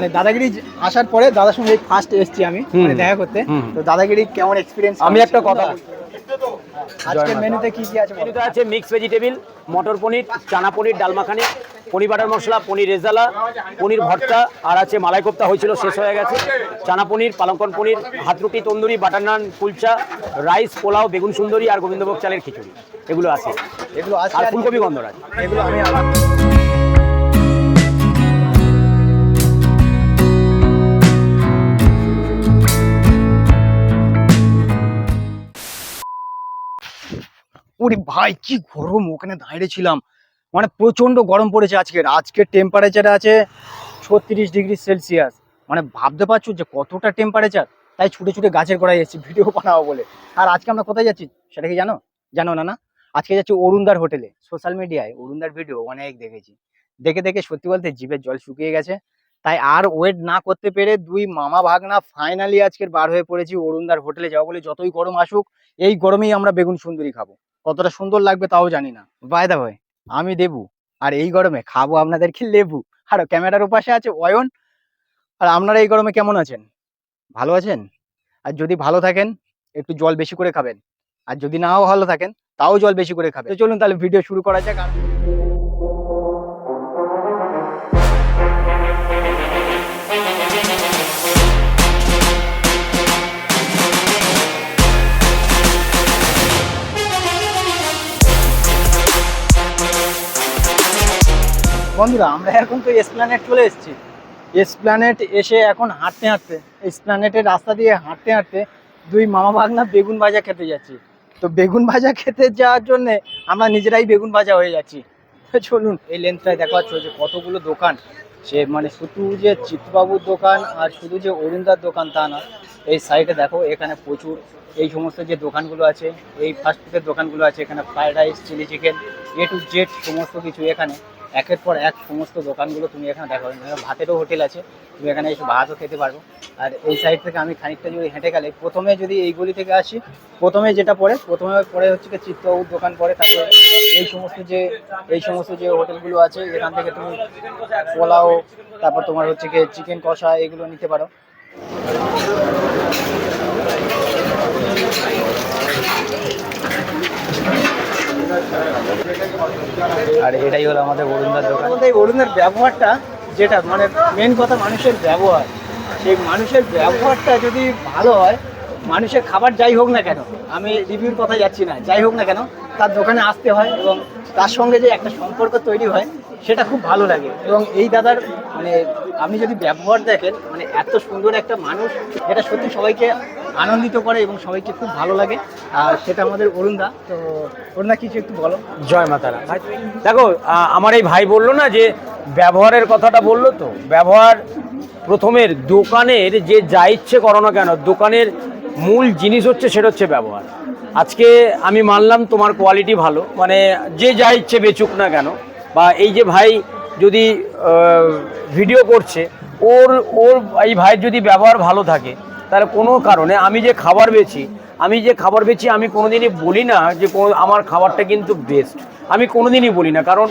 মানে দাদাগিরি আসার পরে দাদার সঙ্গে ফার্স্ট এসেছি আমি মানে দেখা করতে। তো দাদাগিরি কেমন এক্সপিরিয়েন্স আমি একটা কথা। আজকের মেনুতে কি কি আছে? মেনুতে আছে মিক্স ভেজিটেবিল মটর পনির চানা পনির ডাল মাখানি পনির বাটার মশলা পনির রেজালা পনির ভর্তা আর আছে মালাই কোপ্তা হয়েছিল শেষ হয়ে গেছে। চানা পনির পালঙ্কন পনির হাত রুটি তন্দুরি বাটার নান কুলচা রাইস পোলাও বেগুন সুন্দরী আর গোবিন্দভোগ চালের খিচুড়ি। এগুলো আছে। এগুলো আছে আর আর ফুলকপি গন্ধরাজ। এগুলো আমি ওরে ভাই, কি গরম ওখানে দাঁড়িয়ে ছিলাম। মানে প্রচণ্ড গরম পড়েছে আজকের আজকের টেম্পারেচার আছে ছত্রিশ ডিগ্রি সেলসিয়াস। মানে ভাবতে পারছ যে কতটা টেম্পারেচার তাই ছুটে ছুটে গাছের গোড়ায় এসেছি, ভিডিও বানাবো বলে। আর আজকে আমরা কোথায় যাচ্ছি? সেটা কি জানো? জানো না না? আজকে যাচ্ছি অরুণদার হোটেলে সোশ্যাল মিডিয়ায় অরুণদার ভিডিও অনেক দেখেছি। দেখে দেখে সত্যি বলতে জিভের জল শুকিয়ে গেছে। তাই আর ওয়েট না করতে পেরে দুই মামা ভাগনা ফাইনালি আজকের বার হয়ে পড়েছি অরুণদার হোটেলে যাব বলে। যতই গরম আসুক, এই গরমেই আমরা বেগুন সুন্দরী খাব। কতটা সুন্দর লাগবে তাও জানি না। বায়দা ভাই আমি দেবু, আর এই গরমে খাব আপনাদের কি লেবু। আর ক্যামেরার ওপাশে আছে অয়ন। আর আপনারা এই গরমে কেমন আছেন? ভালো আছেন? আর যদি ভালো থাকেন, একটু জল বেশি করে খাবেন। আর যদি নাও ভালো থাকেন, তাও জল বেশি করে খাবেন। চলুন তাহলে ভিডিও শুরু করা যাক। আর- বন্ধুরা, আমরা এখন তো এসপ্ল্যানেট চলে এসেছি। এসপ্ল্যানেট এসে এখন হাঁটতে হাঁটতে এসপ্ল্যানেটের রাস্তা দিয়ে হাঁটতে হাঁটতে দুই মামা ভাগনা বেগুন ভাজা খেতে যাচ্ছি। তো বেগুন ভাজা খেতে যাওয়ার জন্য আমরা নিজেরাই বেগুন ভাজা হয়ে যাচ্ছি। চলুন, এই লেন্থটায় দেখা যাচ্ছে যে কতগুলো দোকান। সে মানে শুধু যে চিত্তবাবুর দোকান আর শুধু যে অরিন্দার দোকান তা না, এই সাইডে দেখো, এখানে প্রচুর এই সমস্ত যে দোকানগুলো আছে, এই ফাস্টফুডের দোকানগুলো আছে, এখানে fried rice chilli chicken A to Z সমস্ত কিছু এখানে। একের পর এক সমস্ত দোকানগুলো তুমি এখানে দেখো, ভাতেরও হোটেল আছে, তুমি এখানে এসে ভাতও খেতে পারব। আর এই সাইড থেকে আমি খানিকটা যদি হেঁটে গেলে, প্রথমে যদি এই গলি থেকে আসি, প্রথমে যেটা পড়ে, প্রথমে পরে হচ্ছে চিত্তবাবুর দোকান পড়ে, তারপরে এই সমস্ত যে, এই সমস্ত যে হোটেলগুলো আছে, এখান থেকে তুমি পোলাও, তারপর তোমার হচ্ছে কি চিকেন কষা, এগুলো নিতে পারো। আর এটাই হলো আমাদের অরুণদার দোকান। এই অরুণদার ব্যবহারটা যেটা মানে মেন কথা মানুষের ব্যবহার। সেই মানুষের ব্যবহারটা যদি ভালো হয়, মানুষের খাবার যাই হোক না কেন, আমি রিভিউর কথা যাচ্ছি না, যাই হোক না কেন, তার দোকানে আসতে হয় এবং তার সঙ্গে যে একটা সম্পর্ক তৈরি হয় সেটা খুব ভালো লাগে। এবং এই দাদার মানে আপনি যদি ব্যবহার দেখেন মানে এত সুন্দর একটা মানুষ এটা সত্যি সবাইকে আনন্দিত করে এবং সবাইকে খুব ভালো লাগে। আর সেটা আমাদের অরুণদা তো অরুণদা কিছু একটু বলো। জয় মাতারা দেখো আমার এই ভাই বলল না যে, ব্যবহারের কথাটা বলল তো। ব্যবহার প্রথমের দোকানের যে যা ইচ্ছে করো না কেন, দোকানের মূল জিনিস হচ্ছে, সেটা হচ্ছে ব্যবহার। আজকে আমি মানলাম তোমার কোয়ালিটি ভালো। মানে যে যা ইচ্ছে বেচুক না কেন বা এই যে ভাই যদি ভিডিও করছে, ওর ওর এই ভাইয়ের যদি ব্যবহার ভালো থাকে, তাহলে কোনো কারণে আমি যে খাবার বেছি আমি যে খাবার বেছি আমি কোনো দিনই বলি না যে কোনো আমার খাবারটা কিন্তু বেস্ট আমি কোনো দিনই বলি না, কারণ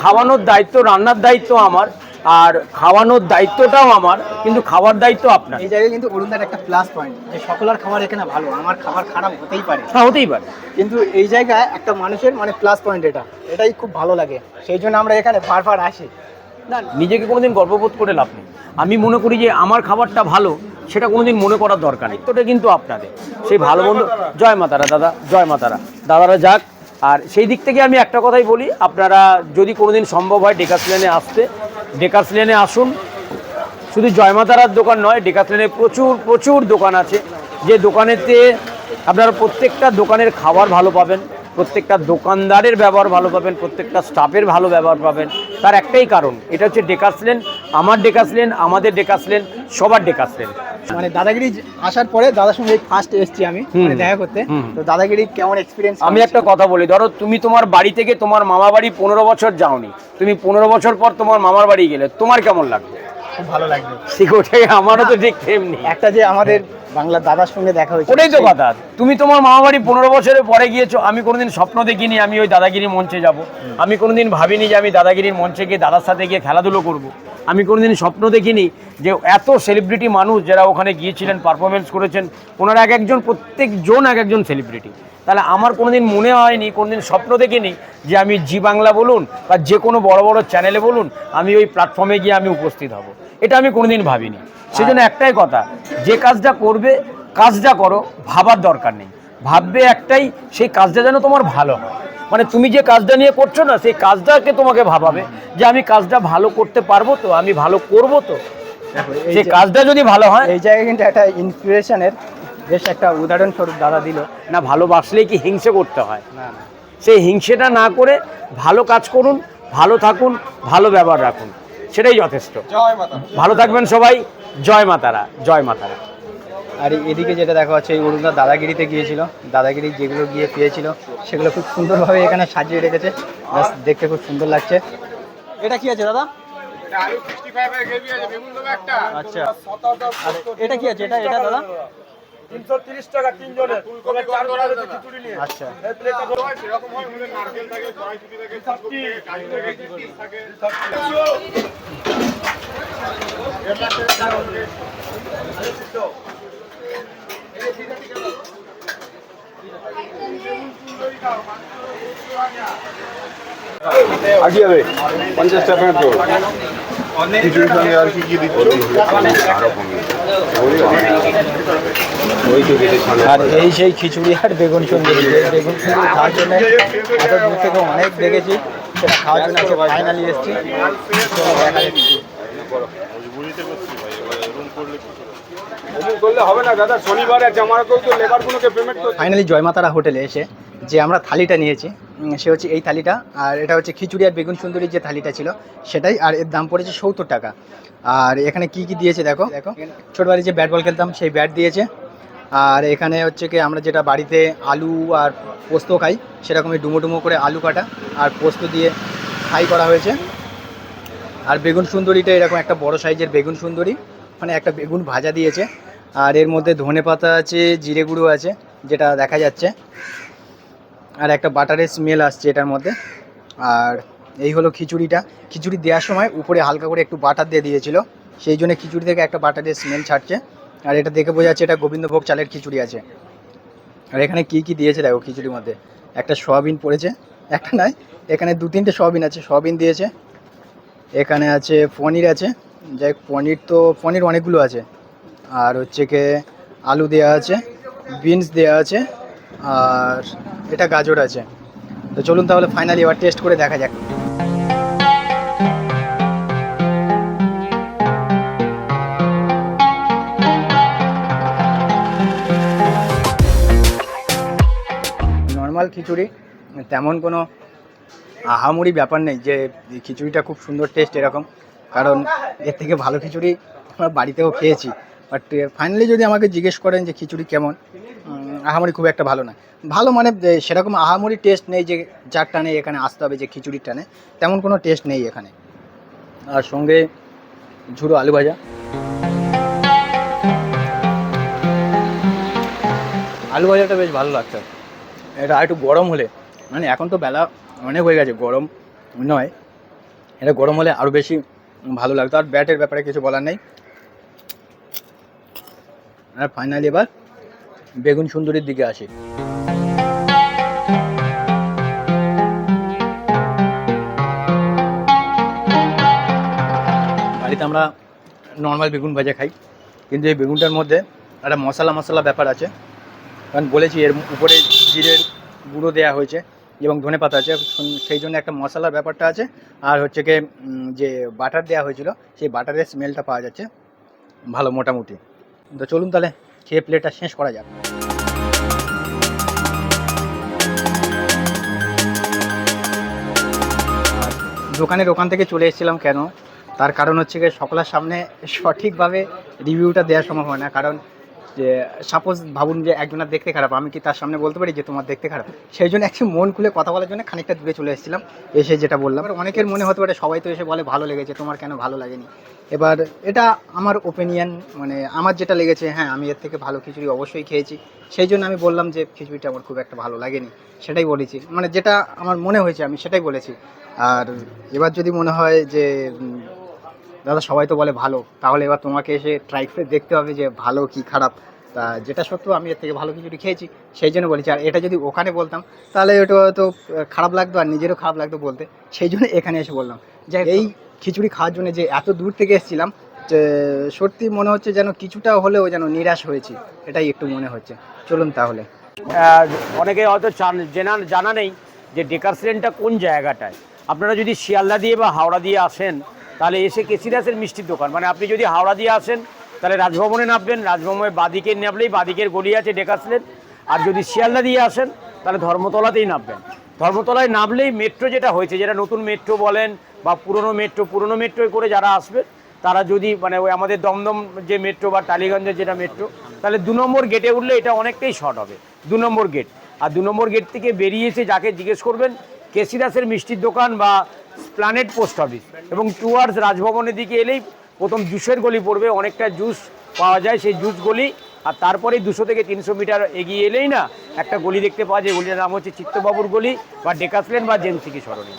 খাওয়ানোর দায়িত্ব, রান্নার দায়িত্ব আমার। আর খাওয়ানোর দায়িত্বটাও আমার কিন্তু খাবার দায়িত্ব আপনার। এই জায়গায় কিন্তু অরুণদার একটা প্লাস পয়েন্ট যে সকলের খাবার এখানে ভালো আমার খাবার খারাপ হতেই পারে। হ্যাঁ হতেই পারে। কিন্তু এই জায়গায় একটা মানুষের মানে প্লাস পয়েন্ট এটা এটাই খুব ভালো লাগে। সেই জন্য আমরা এখানে বারবার আসি। না নিজেকে কোনোদিন গর্ববোধ করে লাভ নেই। আমি মনে করি যে আমার খাবারটা ভালো সেটা কোনোদিন মনে করার দরকার নেই। তোটা কিন্তু আপনাদের। সেই ভালো বন্ধু জয় মাতারা দাদা। জয় মাতারা দাদারা যাক। আর সেই দিক থেকে আমি একটা কথাই বলি, আপনারা যদি কোনোদিন সম্ভব হয় ডেকাস লেনে আসতে ডেকাস লেনে আসুন। শুধু জয়মাতারার দোকান নয় ডেকাস লেনে প্রচুর প্রচুর দোকান আছে। যে দোকানেতে আপনারা প্রত্যেকটা দোকানের খাবার ভালো পাবেন, প্রত্যেকটা দোকানদারের ব্যবহার ভালো পাবেন, প্রত্যেকটা স্টাফের ভালো ব্যবহার পাবেন। তার একটাই কারণ এটা হচ্ছে ডেকাসলেন আমার ডেকাসলেন আমাদের ডেকাসলেন সবার ডেকাসলেন মানে দাদাগিরি আসার পরে দাদার সঙ্গে ফার্স্ট এসেছি আমি মানে দেখা করতে। তো দাদাগিরি কেমন এক্সপিরিয়েন্স আমি একটা কথা বলি ধরো তুমি তোমার বাড়ি থেকে তোমার মামা বাড়ি পনেরো বছর যাওনি তুমি পনেরো বছর পর তোমার মামার বাড়ি গেলে তোমার কেমন লাগবে? খুব ভালো লাগবে। ঠিক ওটাই আমারও তো ঠিক তেমনি। একটা যে আমাদের বাংলা দাদার সঙ্গে দেখা হয়েছে ওটাই তো কথা। তুমি তোমার মামা বাড়ি পনেরো বছরের পরে গিয়েছো, আমি কোনোদিন স্বপ্ন দেখিনি আমি ওই দাদাগিরি মঞ্চে যাব। আমি কোনোদিন ভাবিনি যে আমি দাদাগিরির মঞ্চে গিয়ে দাদার সাথে গিয়ে খেলাধুলো করব। আমি কোনোদিন স্বপ্ন দেখিনি যে এত সেলিব্রিটি মানুষ যারা ওখানে গিয়েছিলেন পারফরমেন্স করেছেন, ওনারা এক একজন, প্রত্যেকজন এক একজন সেলিব্রিটি তাহলে আমার কোনোদিন মনে হয়নি, কোনোদিন স্বপ্ন দেখিনি যে আমি জি বাংলা বলুন বা যে কোনো বড় বড় চ্যানেলে বলুন, আমি ওই প্ল্যাটফর্মে গিয়ে আমি উপস্থিত হব। এটা আমি কোনোদিন ভাবিনি। সেজন্য একটাই কথা, যে কাজটা করবে, কাজটা করো, ভাবার দরকার নেই। ভাববে একটাই, সেই কাজটা যেন তোমার ভালো হয়। মানে তুমি যে কাজটা নিয়ে করছ না সেই কাজটাকে তোমাকে ভাবাবে যে আমি কাজটা ভালো করতে পারব তো আমি ভালো করব তো। দেখো, এই সেই যে- কাজটা যদি ভালো হয় এই জায়গায় কিন্তু একটা ইন্সপিরেশনের বেশ একটা উদাহরণস্বরূপ দাদা দিল। না ভালোবাসলেই কি হিংসে করতে হয়? না না। সেই হিংসেটা না করে ভালো কাজ করুন ভালো থাকুন ভালো ব্যবহার রাখুন সেটাই যথেষ্ট। ভালো থাকবেন সবাই জয় মাতারা জয় মাতারা। আর এদিকে যেটা দেখা যাচ্ছে এই অরুণদা দাদাগিরিতে গিয়েছিল। দাদাগিরি যেগুলো গিয়ে পেয়েছিল সেগুলো খুব সুন্দরভাবে এখানে সাজিয়ে রেখেছে। দেখতে খুব সুন্দর লাগছে। এটা কি আছে দাদা? আচ্ছা। এটা কি আছে? এটা এটা দাদা? আচ্ছা। আগে হবে পঞ্চাশ টাকা তো খিচুড়ির সঙ্গে আর কি কি আরও আর এই সেই খিচুড়ি আর বেগুন সুন্দরী বেগুন সুন্দরী খাওয়ার জন্য এত দূর থেকে অনেক দেখেছি। সেটা খাওয়ার জন্য আজকে ফাইনালি এসেছি। তো দেখা যাচ্ছে হবে না দাদা শনিবার আছে আমাকেও তো লেবারগুলোকে পেমেন্ট করতে ফাইনালি জয়মাতারা হোটেলে এসে যে আমরা থালিটা নিয়েছি সে হচ্ছে এই থালিটা আর এটা হচ্ছে খিচুড়ি আর বেগুন সুন্দরীর যে থালিটা ছিল সেটাই আর এর দাম পড়েছে সত্তর টাকা। আর এখানে কি কি দিয়েছে দেখো? দেখো। ছোটবেলায় যে ব্যাট বল খেলতাম সেই ব্যাট দিয়েছে। আর এখানে হচ্ছে কি আমরা যেটা বাড়িতে আলু আর পোস্ত খাই সেরকমই ডুমো ডুমো করে আলু কাটা আর পোস্ত দিয়ে ফ্রাই করা হয়েছে। আর বেগুন সুন্দরীটা এরকম একটা বড় সাইজের বেগুন সুন্দরী মানে একটা বেগুন ভাজা দিয়েছে। আর এর মধ্যে ধনে পাতা আছে জিরে গুঁড়ো আছে যেটা দেখা যাচ্ছে। আর একটা বাটারের স্মেল আসছে এটার মধ্যে। আর এই হলো খিচুড়িটা। খিচুড়ি দেওয়ার সময় উপরে হালকা করে একটু বাটার দিয়ে দিয়েছিল। সেই জন্য খিচুড়ি থেকে একটা বাটারের স্মেল ছাড়ছে। আর এটা দেখে বোঝা যাচ্ছে এটা গোবিন্দভোগ চালের খিচুড়ি আছে। আর এখানে কি কি দিয়েছে দেখো খিচুড়ির মধ্যে। একটা সয়াবিন পড়েছে। একটা নয়, এখানে দু তিনটে সয়াবিন আছে। সয়াবিন দিয়েছে। এখানে আছে পনির আছে। যাই পনির তো, পনির অনেকগুলো আছে। আর হচ্ছে কে আলু দেওয়া আছে, বিনস দেওয়া আছে। আর এটা গাজর আছে। তো চলুন তাহলে ফাইনালি এবার টেস্ট করে দেখা যাক। নর্মাল খিচুড়ি, তেমন কোনো আহামরি ব্যাপার নেই যে খিচুড়িটা খুব সুন্দর টেস্ট এরকম। কারণ এর থেকে ভালো খিচুড়ি আমরা বাড়িতেও খেয়েছি। বাট ফাইনালি যদি আমাকে জিজ্ঞেস করেন যে খিচুড়ি কেমন আহামরি খুব একটা ভালো না। ভালো মানে সেরকম আহামরি টেস্ট নেই যে যার টানে এখানে আসতে হবে, যে খিচুড়ির টানে। তেমন কোনো টেস্ট নেই এখানে। আর সঙ্গে ঝুড়ো আলু ভাজা। আলু ভাজাটা বেশ ভালো লাগছে। এটা আর একটু গরম হলে মানে এখন তো বেলা অনেক হয়ে গেছে, গরম নয়। এটা গরম হলে আরও বেশি ভালো লাগতো। আর ব্যাটের ব্যাপারে কিছু বলার নেই। আর ফাইনালি এবার বেগুন সুন্দরীর দিকে আসি। বাড়িতে আমরা নর্মাল বেগুন ভাজা খাই, কিন্তু এই বেগুনটার মধ্যে একটা মশলা মশলা ব্যাপার আছে। কারণ বলেছি, এর উপরে জিরের গুঁড়ো দেওয়া হয়েছে এবং ধনে পাতা আছে, সেই জন্য একটা মশলার ব্যাপারটা আছে। আর হচ্ছে কি যে বাটার দেওয়া হয়েছিল, সেই বাটারের স্মেলটা পাওয়া যাচ্ছে ভালো মোটামুটি। তো চলুন তাহলে খেয়ে প্লেটটা শেষ করা যাক দোকানের ওখান থেকে চলে এসেছিলাম কেন? তার কারণ হচ্ছে গিয়ে সকলের সামনে সঠিকভাবে রিভিউটা দেওয়া সম্ভব হয় না। কারণ যে সাপোজ ভাবুন যে একজনের দেখতে খারাপ, আমি কি তার সামনে বলতে পারি যে তোমার দেখতে খারাপ? সেই জন্য একটু মন খুলে কথা বলার জন্য খানিকটা দূরে চলে এসেছিলাম, এসে যেটা বললাম। এবার অনেকের মনে হতে পারে, সবাই তো এসে বলে, ভালো লেগেছে, তোমার কেন ভালো লাগেনি? এবার এটা আমার ওপিনিয়ন মানে আমার যেটা লেগেছে হ্যাঁ আমি এর থেকে ভালো খিচুড়ি অবশ্যই খেয়েছি। সেই জন্য আমি বললাম যে, খিচুড়িটা আমার খুব একটা ভালো লাগেনি। সেটাই বলেছি। মানে যেটা আমার মনে হয়েছে, আমি সেটাই বলেছি। আর এবার যদি মনে হয় যে দাদা সবাই তো বলে ভালো। তাহলে এবার তোমাকে এসে ট্রাই করে দেখতে হবে যে ভালো কি খারাপ। তা যেটা সত্য আমি এর থেকে ভালো খিচুড়ি খেয়েছি সেই জন্য বলেছি। আর এটা যদি ওখানে বলতাম তাহলে ওটা হয়তো খারাপ লাগতো আর নিজেরও খারাপ লাগতো বলতে। সেই জন্য এখানে এসে বললাম। যে এই খিচুড়ি খাওয়ার জন্য যে এত দূর থেকে এসেছিলাম যে সত্যি মনে হচ্ছে যেন কিছুটা হলেও যেন নিরাশ হয়েছি। এটাই একটু মনে হচ্ছে। চলুন তাহলে। অনেকে হয়তো জানা জানা নেই যে ডেকার্সলেনটা কোন জায়গাটায়? আপনারা যদি শিয়ালদা দিয়ে বা হাওড়া দিয়ে আসেন তাহলে এসে কেসিরাসের মিষ্টির দোকান। মানে আপনি যদি হাওড়া দিয়ে আসেন, তাহলে রাজভবনে নামবেন রাজভবনে বাদিকে নামলেই বাদিকের গলি আছে ডেকার্সলেন আর যদি শিয়ালদা দিয়ে আসেন, তাহলে ধর্মতলাতেই নামবেন। ধর্মতলায় নামলেই মেট্রো যেটা হয়েছে, যেটা নতুন মেট্রো বলেন বা পুরনো মেট্রো, পুরনো মেট্রোয় করে যারা আসবে, তারা যদি মানে ওই আমাদের দমদম যে মেট্রো বা টালিগঞ্জের যেটা মেট্রো, তাহলে দু নম্বর গেটে উঠলে এটা অনেকটাই শর্ট হবে। দু নম্বর গেট। আর দু নম্বর গেট থেকে বেরিয়ে এসে যাকে জিজ্ঞেস করবেন, কেসিদাসের মিষ্টির দোকান বা প্ল্যানেট পোস্ট অফিস এবং টুয়ার্স রাজভবনের দিকে এলেই প্রথম জুসের গলি পড়বে, অনেকটা জুস পাওয়া যায় সেই জুস গলি। আর তারপরে দুশো থেকে তিনশো মিটার এগিয়ে এলেই না একটা গলি দেখতে পাওয়া যায়, গলিটার নাম হচ্ছে চিত্তবাবুর গলি বা ডেকাসলেন বা জেমসিকি সরণি